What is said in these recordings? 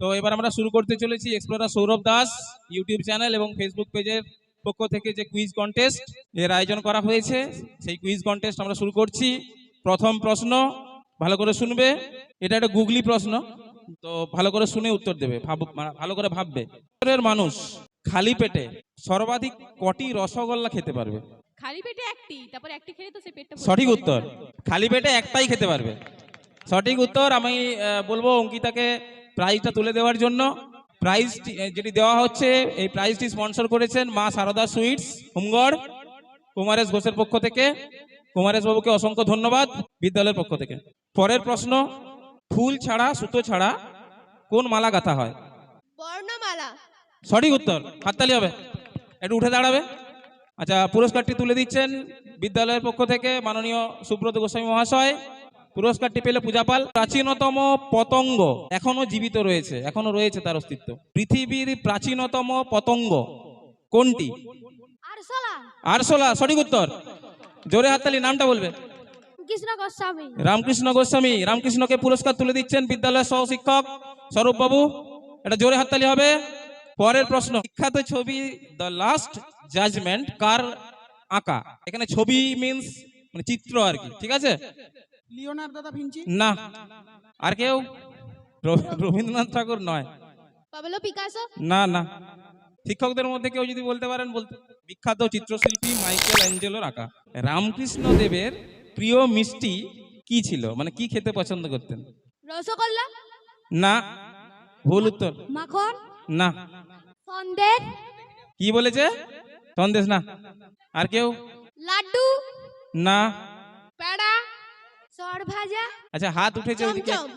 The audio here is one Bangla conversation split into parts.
তো এবার আমরা শুরু করতে চলেছি explorer Sourav Das YouTube channel এবং ফেসবুক পেজের পক্ষ থেকে যে কুইজ কন্টেস্ট এর আয়োজন করা হয়েছে সেই কুইজ কন্টেস্ট আমরা শুরু করছি। প্রথম প্রশ্ন ভালো করে শুনবে। এটা একটা গুগলি প্রশ্ন তো ভালো করে শুনে উত্তর দেবে মানে ভালো করে ভাববে। মানুষ খালি পেটে সর্বাধিক কটি রসগোল্লা খেতে পারবে? খালি পেটে একটি তারপর একটি খেলে তো সে পেটটা সঠিক উত্তর। খালি পেটে একটাই খেতে পারবে। সঠিক উত্তর আমি বলব অঙ্কিতাকে প্রাইজটা তুলে দেওয়ার জন্য প্রাইজ যেটি দেওয়া হচ্ছে এই প্রাইজটি স্পন্সর করেছেন মা সারদা সুইটস হুমগড় কুমারেশ ঘোষের পক্ষ থেকে। কুমারেশ বাবুকে অসংখ্য ধন্যবাদ বিদ্যালয়ের পক্ষ থেকে। পরের প্রশ্ন ফুল ছাড়া সুতো ছাড়া কোন মালা গাঁথা হয়? বর্ণমালা। সঠিক উত্তর হাততালি হবে। একটু উঠে দাঁড়াবে। আচ্ছা পুরস্কারটি তুলে দিচ্ছেন বিদ্যালয়ের পক্ষ থেকে মাননীয় সুব্রত গোস্বামী মহাশয়। পুরস্কারটি পেলে পূজাপাল। প্রাচীনতম পতঙ্গ এখনও জীবিত রয়েছে এখনও রয়েছে তার অস্তিত্ব। পৃথিবীর প্রাচীনতম পতঙ্গ কোনটি? আরশোলা। সঠিক উত্তর। জোরে হাততালি নামটা বলবে। রামকৃষ্ণ গোস্বামী রামকৃষ্ণকে পুরস্কার তুলে দিচ্ছেন বিদ্যালয়ের সহ শিক্ষক স্বরূপ বাবু এটা জোরে হাততালি হবে। পরের প্রশ্ন বিখ্যাত ছবি দ্য লাস্ট জাজমেন্ট কার আঁকা? এখানে ছবি মিন্স মানে চিত্র আর কি ঠিক আছে? Leonardo da Vinci? না। আর কেউ? রবীন্দ্রনাথ ঠাকুর নয়। Pablo Picasso? না না। শিক্ষকদের মধ্যে কেউ যদি বলতে পারেন বলতে বিখ্যাত চিত্রশিল্পী মাইকেল অ্যাঞ্জেলোর আঁকা। রামকৃষ্ণ দেবের প্রিয় মিষ্টি কি ছিল? মানে কি খেতে পছন্দ করতেন? রসগোল্লা? না। ভুল উত্তর। মাখন? না। সন্দেশ? কি বলেছে? সন্দেশ না। আর কেউ? লাড্ডু? না। সর ভাজা আচ্ছা হাত উঠেছে ওইদিকে চমচম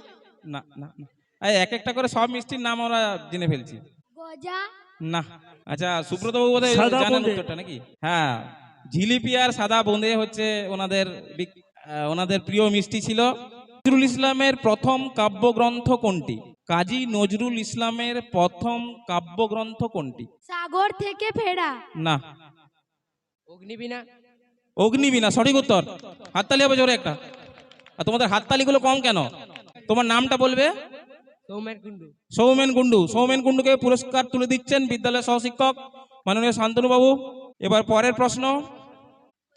না না না। এই এক একটা করে সব মিষ্টির নাম আমরা জেনে ফেলছি। গজা? না। আচ্ছা সুব্রত বাবু বোধহয় সাদা জানেন বোঁদে। উত্তরটা নাকি? হ্যাঁ। জিলিপি আর সাদা বোঁদে হচ্ছে ওনাদের বিক- আহ, ওনাদের প্রিয় মিষ্টি ছিল। নজরুল ইসলামের প্রথম কাব্যগ্রন্থ কোনটি? কাজী নজরুল ইসলামের প্রথম কাব্যগ্রন্থ কোনটি? সাগর থেকে ফেরা। না। অগ্নিবীণা। অগ্নিবীণা সঠিক উত্তর। হাততালি হবে জোরে একটা। আর তোমাদের হাততালিগুলো কম কেন? তোমার নামটা বলবে? সৌমেন কুন্ডু সৌমেন কুন্ডু সৌমেন কুন্ডুকে পুরস্কার তুলে দিচ্ছেন বিদ্যালয়ের সহশিক্ষক মাননীয় শান্তনু বাবু এবার পরের প্রশ্ন।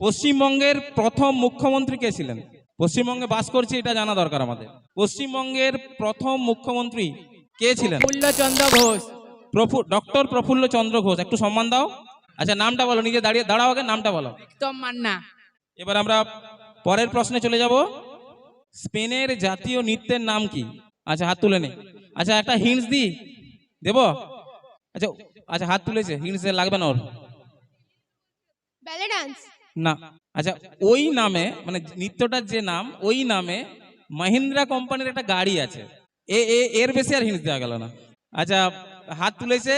পশ্চিমবঙ্গের প্রথম মুখ্যমন্ত্রী কে ছিলেন? পশ্চিমবঙ্গে বাস করছি এটা জানা দরকার আমাদের। পশ্চিমবঙ্গের প্রথম মুখ্যমন্ত্রী কে ছিলেন? ফুল্লচন্দ্র ঘোষ। প্রফু ডক্টর প্রফুল্ল চন্দ্র ঘোষ। একটু সম্মান দাও। আচ্ছা নামটা বলো নিজে দাঁড়িয়ে দাঁড়াও আগে নামটা বলো। উত্তম মান্না। এবার আমরা পরের প্রশ্নে চলে যাব। স্পেনের জাতীয় নৃত্যের নাম কি? আচ্ছা হাত তুলে নে। আচ্ছা একটা হিন্টস দি। দেব? আচ্ছা আচ্ছা হাত তুলেছে হিন্টস লাগবে না ওর। ব্যালে ডান্স না। আচ্ছা ওই নামে মানে নৃত্যটার যে নাম ওই নামে মাহিন্দ্রা কোম্পানির একটা গাড়ি আছে। এ এ- এর বেশি আর হিন্টস দেওয়া গেল না। আচ্ছা হাত তুলেছে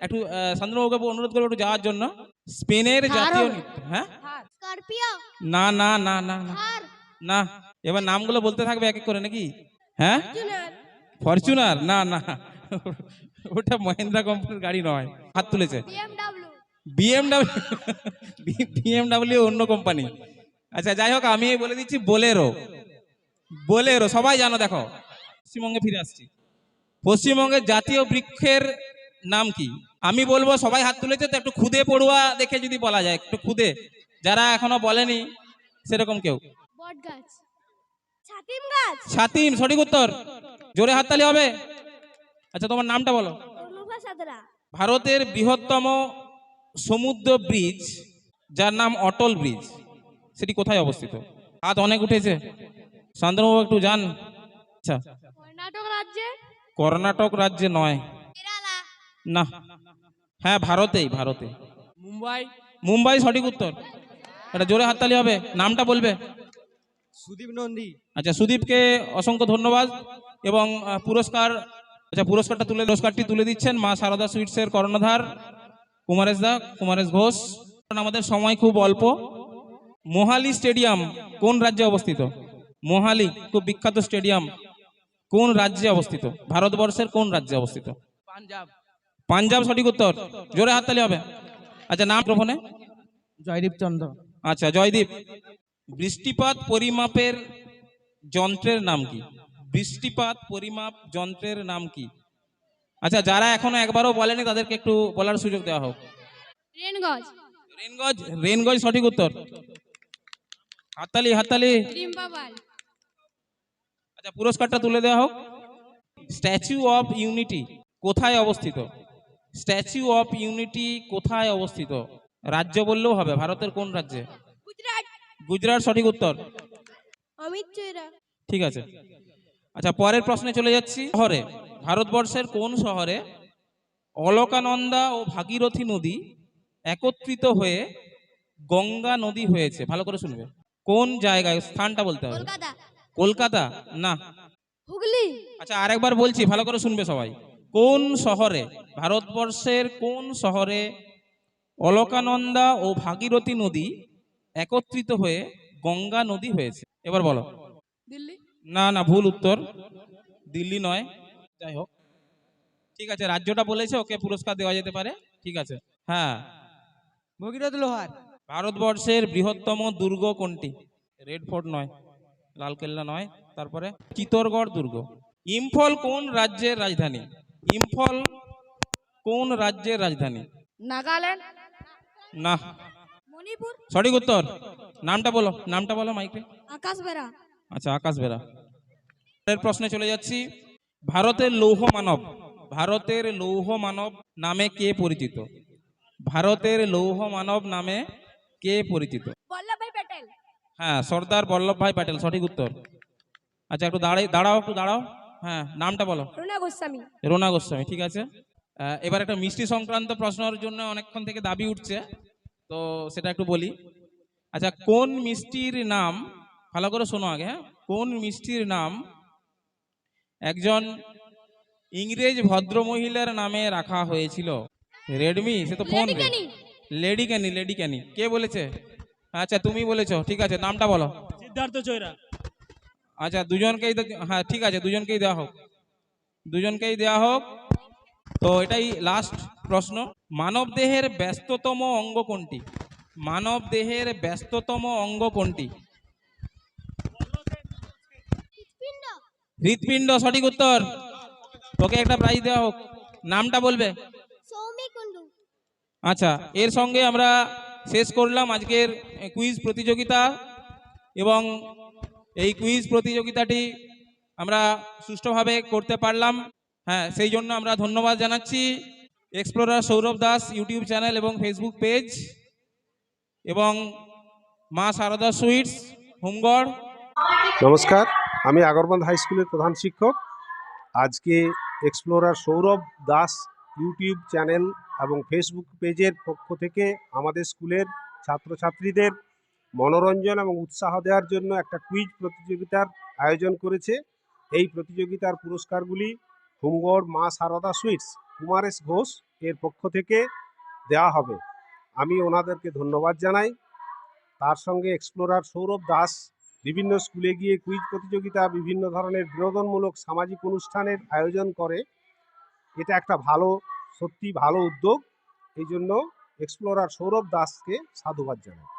একটু চন্দ্রবাবুকে অনুরোধ করব একটু যাওয়ার জন্য। স্পেনের জাতীয় নৃত্য হ্যাঁ? না না না না না। না। এবার নামগুলো বলতে থাকবে এক এক করে নাকি? হ্যাঁ? ফরচুনার। না না। ওটা মহিন্দ্রা কোম্পানির গাড়ি নয়। হাত তুলেছে। বিএমডব্লিউ। বিএমডাব্লিউ? বিএমডাব্লিউ অন্য কোম্পানি। আচ্ছা যাই হোক আমি বলে দিচ্ছি বোলেরো। বোলেরো সবাই জানো দেখো। পশ্চিমবঙ্গে ফিরে আসছি। পশ্চিমবঙ্গের জাতীয় বৃক্ষের নাম কি? আমি বলব সবাই হাত তুলেছে তো একটু খুদে পড়ুয়া দেখে যদি বলা যায় একটু খুদে। যারা এখনও বলেনি সেরকম কেউ। ছাতিম গাছ? ছাতিম সঠিক উত্তর। জোরে হাততালি হবে? আচ্ছা তোমার নামটা বলো। অনুভা সাদরা ভারতের বৃহত্তম সমুদ্র ব্রিজ যার নাম অটল ব্রিজ সেটি কোথায় অবস্থিত? হাত অনেক উঠেছে। শান্তনুবাবু একটু যান। আচ্ছা। কর্ণাটক রাজ্যে? কর্ণাটক রাজ্যে নয়। কেরালা। না। হ্যাঁ ভারতেই ভারতে। মুম্বাই? মুম্বাই সঠিক উত্তর। এটা জোরে হাততালি হবে। নামটা বলবে। সুদীপ নন্দী। আচ্ছা সুদীপকে অসংখ্য ধন্যবাদ এবং পুরস্কার আচ্ছা পুরস্কারটা তুলে পুরস্কারটি তুলে দিচ্ছেন মা সারদা সুইটসের কর্ণধার কুমারেশ দা কুমারেশ ঘোষ। আমাদের সময় খুব অল্প। মোহালি স্টেডিয়াম কোন রাজ্যে অবস্থিত? মোহালি খুব বিখ্যাত স্টেডিয়াম। কোন রাজ্যে অবস্থিত? ভারতবর্ষের কোন রাজ্যে অবস্থিত? পাঞ্জাব। পাঞ্জাব সঠিক উত্তর। জোরে হাততালি হবে। আচ্ছা নাম প্রফনে জয়দীপ চন্দ্র। আচ্ছা জয়দীপ। বৃষ্টিপাত পরিমাপের যন্ত্রের নাম কি? বৃষ্টিপাত পরিমাপ যন্ত্রের নাম কি? আচ্ছা যারা এখনও একবারও বলেনি তাদেরকে একটু বলার সুযোগ দেওয়া হোক। রেনগঞ্জ। রেনগঞ্জ রেনগঞ্জ সঠিক উত্তর। হাততালি হাততালি। আচ্ছা পুরস্কারটা তুলে দেওয়া হোক। স্ট্যাচু অফ ইউনিটি কোথায় অবস্থিত? স্ট্যাচু অফ ইউনিটি কোথায় অবস্থিত? রাজ্য বললেও হবে ভারতের কোন রাজ্যে? গুজরাট সঠিক উত্তর? অমিত চৈরা। ঠিক আছে। আচ্ছা পরের প্রশ্নে চলে যাচ্ছি। শহরে ভারতবর্ষের কোন শহরে অলকানন্দা ও ভাগীরথী নদী একত্রিত হয়ে গঙ্গা নদী হয়েছে? ভালো করে শুনবে। কোন জায়গায়? স্থানটা বলতে হবে। কলকাতা। কলকাতা? না। হুগলি। আচ্ছা আরেকবার বলছি ভালো করে শুনবে সবাই। কোন শহরে ভারতবর্ষের কোন শহরে অলকানন্দা ও ভাগীরথী নদী একত্রিত হয়ে গঙ্গা নদী হয়েছে। এবার বলো। দিল্লি? না না ভুল উত্তর। দিল্লি নয়। যাই হোক। ঠিক আছে রাজ্যটা বলেছে ওকে পুরস্কার দেওয়া যেতে পারে। ঠিক আছে। হ্যাঁ। ভগীরথ লোহার। ভারতবর্ষের বৃহত্তম দুর্গ কোনটি? রেড ফোর্ট নয় লালকেল্লা নয় তারপরে চিত্তরগড় দুর্গ। ইম্ফল কোন রাজ্যের রাজধানী? ইম্ফল কোন রাজ্যের রাজধানী? নাগাল্যান্ড? না। মণিপুর? সঠিক উত্তর। নামটা বলো নামটা বলো মাইকে আকাশ বেরা। আচ্ছা আকাশ বেরা। পরের প্রশ্নে চলে যাচ্ছি ভারতের লৌহ মানব ভারতের লৌহ মানব নামে কে পরিচিত? ভারতের লৌহ মানব নামে কে পরিচিত? বল্লভভাই প্যাটেল। হ্যাঁ সর্দার বল্লভভাই প্যাটেল সঠিক উত্তর। আচ্ছা একটু দাঁড়াই দাঁড়াও একটু দাঁড়াও। হ্যাঁ নামটা বলো। রুনা গোস্বামী। রোনা গোস্বামী ঠিক আছে। এবার একটা মিষ্টি সংক্রান্ত প্রশ্নের জন্য অনেকক্ষণ থেকে দাবি উঠছে। তো সেটা একটু বলি। আচ্ছা কোন মিষ্টির নাম ভালো করে শোনো আগে হ্যাঁ? কোন মিষ্টির নাম একজন ইংরেজ ভদ্রমহিলার নামে রাখা হয়েছিল? রেডমি সে তো ফোন লেডিকেনি লেডি ক্যানি লেডি ক্যানি কে বলেছে? আচ্ছা তুমি বলেছ ঠিক আছে নামটা বলো। সিদ্ধার্থ চৈরা। আচ্ছা দুজনকেই তো- হ্যাঁ ঠিক আছে দুজনকেই দেওয়া হোক। দুজনকেই দেওয়া হোক। তো এটাই লাস্ট প্রশ্ন। মানব দেহের ব্যস্ততম অঙ্গ কোনটি? মানব দেহের ব্যস্ততম অঙ্গ কোনটি? পিণ্ড হৃৎপিণ্ড সঠিক উত্তর। তোকে একটা প্রাইজ দেওয়া হোক। নামটা বলবে? আচ্ছা এর সঙ্গে আমরা শেষ করলাম আজকের কুইজ প্রতিযোগিতা এবং এই কুইজ প্রতিযোগিতাটি আমরা সুষ্ঠুভাবে করতে পারলাম। হ্যাঁ সেই জন্য আমরা ধন্যবাদ জানাচ্ছি। Explorer Sourav Das YouTube channel এবং ফেসবুক পেজ এবং মা সারদা সুইটস, হোমগড়। নমস্কার, আমি আগরবান্ধ হাই স্কুলের প্রধান শিক্ষক। আজকে explorer Sourav Das YouTube channel এবং ফেসবুক পেজের পক্ষ থেকে আমাদের স্কুলের ছাত্রছাত্রীদের মনোরঞ্জন এবং উৎসাহ দেওয়ার জন্য একটা কুইজ প্রতিযোগিতার আয়োজন করেছে। এই প্রতিযোগিতার পুরস্কারগুলি হোমগড় মা সারদা সুইটস কুমারেশ ঘোষ এর পক্ষ থেকে দেওয়া হবে। আমি ওনাদেরকে ধন্যবাদ জানাই। তার সঙ্গে এক্সপ্লোরার সৌরভ দাস বিভিন্ন স্কুলে গিয়ে কুইজ প্রতিযোগিতা, বিভিন্ন ধরনের বিনোদনমূলক সামাজিক অনুষ্ঠানের আয়োজন করে। এটা একটা ভালো, সত্যি ভালো উদ্যোগ। এই জন্য এক্সপ্লোরার সৌরভ দাসকে সাধুবাদ জানাই।